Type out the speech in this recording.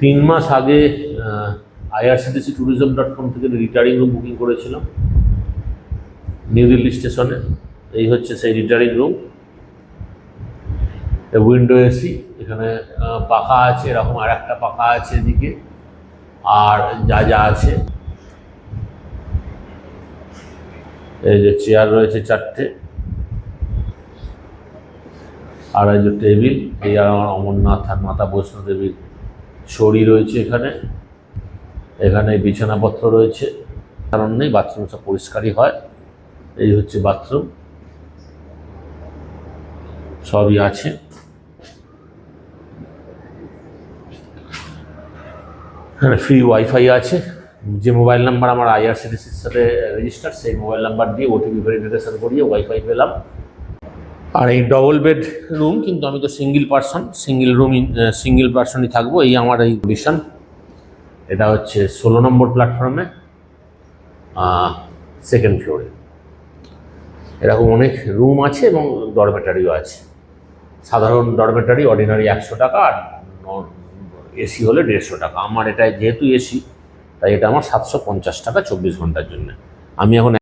তিন মাস আগে IRCTC tourism dot com থেকে রিটায়ারিং রুম বুকিং করেছিলাম নিউ দিল্লি স্টেশনে এই হচ্ছে সেই রিটায়ারিং রুম উইন্ডো এসি এখানে পাখা আছে, এরকম আর একটা পাখা আছে এদিকে, আর যা যা আছে। এই যে চেয়ার রয়েছে চারটে। আর এই যে টেবিল এই আর আমার অমরনাথ আর মাতা বৈষ্ণোদেবীর ছড়ি রয়েছে এখানে। এখানে বিছানাপত্র রয়েছে। কারণ নেই বাথরুম সব পরিষ্কারই হয়। এই হচ্ছে বাথরুম সবই আছে। এখানে ফ্রি ওয়াইফাই আছে। যে মোবাইল নাম্বার আমার আইআরসিটিসির সাথে রেজিস্টার সেই মোবাইল নাম্বার দিয়ে ওটিপি ভেরিফিকেশন করিয়ে ওয়াইফাই পেলাম। আর এই ডবল বেড রুম কিন্তু আমি তো single person single room single পার্সনই থাকব, এই আমার এই কন্ডিশন এটা হচ্ছে ষোলো নম্বর প্ল্যাটফর্মে সেকেন্ড ফ্লোরে এরকম অনেক রুম আছে এবং ডরমেটারিও আছে। সাধারণ ডরমেটারি অর্ডিনারি একশো টাকা আর এসি হলে দেড়শো টাকা। আমার এটা যেহেতু এসি তাই এটা আমার সাতশো পঞ্চাশ টাকা চব্বিশ ঘণ্টার জন্য। আমি এখন